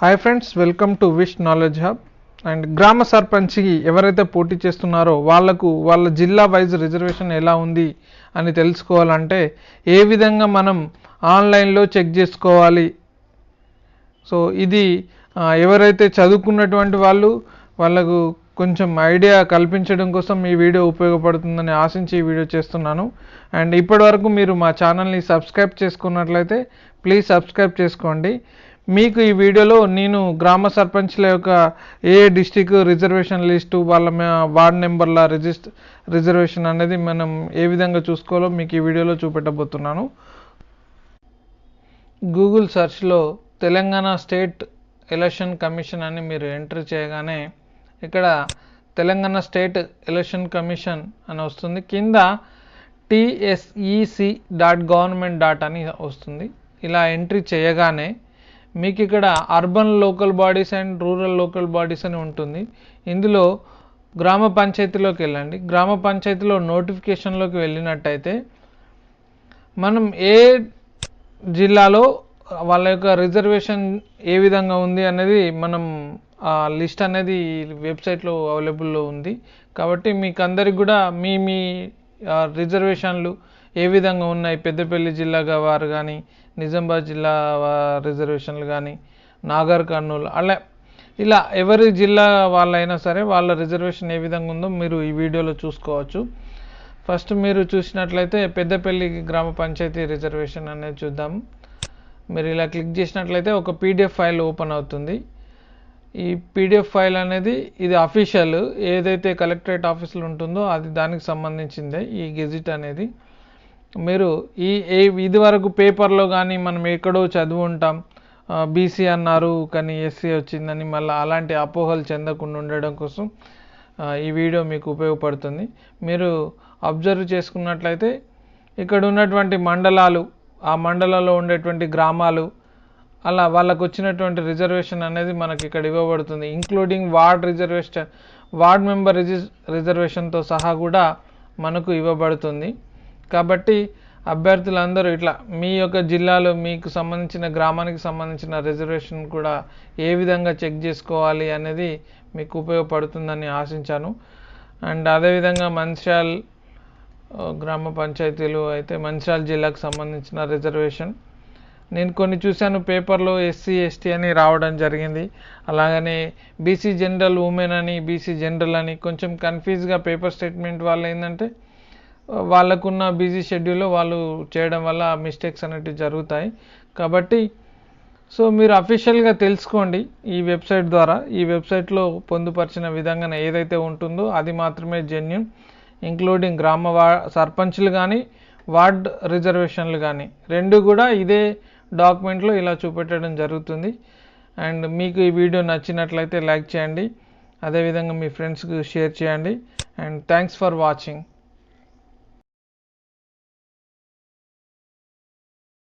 Hi friends welcome to Wish knowledge hub and గ్రామ సర్పంచ్కి ఎవరైతే పోటీ చేస్తున్నారో వాళ్ళకు వాళ్ళ జిల్లా వైజ్ రిజర్వేషన్ ఎలా ఉంది అని తెలుసుకోవాలంటే ఏ విధంగా మనం ఆన్లైన్లో చెక్ చేసుకోవాలి. సో ఇది ఎవరైతే చదువుకున్నటువంటి వాళ్ళు వాళ్ళకు కొంచెం ఐడియా కల్పించడం కోసం ఈ వీడియో ఉపయోగపడుతుందని ఆశించి ఈ వీడియో చేస్తున్నాను. అండ్ ఇప్పటివరకు మీరు మా ఛానల్ని సబ్స్క్రైబ్ చేసుకున్నట్లయితే ప్లీజ్ సబ్స్క్రైబ్ చేసుకోండి. మీకు ఈ వీడియోలో నేను గ్రామ సర్పంచ్ల యొక్క ఏ డిస్టిక్ రిజర్వేషన్ లిస్టు వాళ్ళ వార్డ్ నెంబర్ల రిజిస్ట్ రిజర్వేషన్ అనేది మనం ఏ విధంగా చూసుకోవాలో మీకు ఈ వీడియోలో చూపెట్టబోతున్నాను. గూగుల్ సెర్చ్లో తెలంగాణ స్టేట్ ఎలక్షన్ కమిషన్ అని మీరు ఎంటర్ చేయగానే ఇక్కడ తెలంగాణ స్టేట్ ఎలక్షన్ కమిషన్ అని వస్తుంది. కింద టిఎస్ఈసి డాట్ గవర్నమెంట్ డాట్ అని వస్తుంది. ఇలా ఎంట్రీ చేయగానే మీకు ఇక్కడ urban local bodies and rural local bodies అని ఉంటుంది. ఇందులో గ్రామ పంచాయతీలోకి వెళ్ళండి. గ్రామ పంచాయతీలో నోటిఫికేషన్లోకి వెళ్ళినట్టయితే మనం ఏ జిల్లాలో వాళ్ళ యొక్క రిజర్వేషన్ ఏ విధంగా ఉంది అనేది మనం ఆ లిస్ట్ అనేది వెబ్సైట్లో అవైలబుల్లో ఉంది. కాబట్టి మీకు అందరికి కూడా మీ మీ రిజర్వేషన్లు ఏ విధంగా ఉన్నాయి? పెద్దపల్లి జిల్లాగా వారు కానీ నిజామాబాద్ జిల్లా రిజర్వేషన్లు కానీ నాగర్ కర్నూలు అలా ఇలా ఎవరి జిల్లా వాళ్ళైనా సరే వాళ్ళ రిజర్వేషన్ ఏ విధంగా ఉందో మీరు ఈ వీడియోలో చూసుకోవచ్చు. ఫస్ట్ మీరు చూసినట్లయితే పెద్దపల్లి గ్రామ పంచాయతీ రిజర్వేషన్ అనేది చూద్దాం. మీరు ఇలా క్లిక్ చేసినట్లయితే ఒక పీడిఎఫ్ ఫైల్ ఓపెన్ అవుతుంది. ఈ పీడిఎఫ్ ఫైల్ అనేది ఇది అఫీషియల్ ఏదైతే కలెక్టరేట్ ఆఫీసులు ఉంటుందో అది దానికి సంబంధించిందే ఈ గెజిట్ అనేది. మీరు ఈ ఏ ఇది వరకు పేపర్లో కానీ మనం ఎక్కడో చదువు ఉంటాం బీసీ అన్నారు కానీ ఎస్సీ వచ్చిందని మళ్ళీ అలాంటి అపోహలు చెందకుండా ఉండడం కోసం ఈ వీడియో మీకు ఉపయోగపడుతుంది. మీరు అబ్జర్వ్ చేసుకున్నట్లయితే ఇక్కడ ఉన్నటువంటి మండలాలు ఆ మండలంలో ఉండేటువంటి గ్రామాలు అలా వాళ్ళకు వచ్చినటువంటి రిజర్వేషన్ అనేది మనకి ఇక్కడ ఇవ్వబడుతుంది including ward reservation ward member రిజిస్ రిజర్వేషన్తో సహా కూడా మనకు ఇవ్వబడుతుంది. కాబట్టి అభ్యర్థులందరూ ఇట్లా మీ యొక్క జిల్లాలో మీకు సంబంధించిన గ్రామానికి సంబంధించిన రిజర్వేషన్ కూడా ఏ విధంగా చెక్ చేసుకోవాలి అనేది మీకు ఉపయోగపడుతుందని ఆశించాను. అండ్ అదేవిధంగా మంచిర్యాల్ గ్రామ పంచాయతీలు అయితే మంచిర్యాల జిల్లాకు సంబంధించిన రిజర్వేషన్. నేను కొన్ని చూశాను పేపర్లో ఎస్సీ ఎస్టీ అని రావడం జరిగింది. అలాగనే బీసీ జనరల్ ఉమెన్ అని బీసీ జనరల్ అని కొంచెం కన్ఫ్యూజ్గా పేపర్ స్టేట్మెంట్ వాళ్ళు ఏంటంటే వాళ్ళకున్న బిజీ షెడ్యూల్లో వాళ్ళు చేయడం వల్ల మిస్టేక్స్ అనేటివి జరుగుతాయి. కాబట్టి సో మీరు అఫీషియల్గా తెలుసుకోండి ఈ వెబ్సైట్ ద్వారా. ఈ వెబ్సైట్లో పొందుపరిచిన విధంగా ఏదైతే ఉంటుందో అది మాత్రమే జెన్యున్ ఇంక్లూడింగ్ గ్రామ వా సర్పంచ్లు కానీ వార్డ్ రిజర్వేషన్లు కానీ రెండు కూడా ఇదే డాక్యుమెంట్లో ఇలా చూపెట్టడం జరుగుతుంది. అండ్ మీకు ఈ వీడియో నచ్చినట్లయితే లైక్ చేయండి. అదేవిధంగా మీ ఫ్రెండ్స్కి షేర్ చేయండి. And thanks for watching.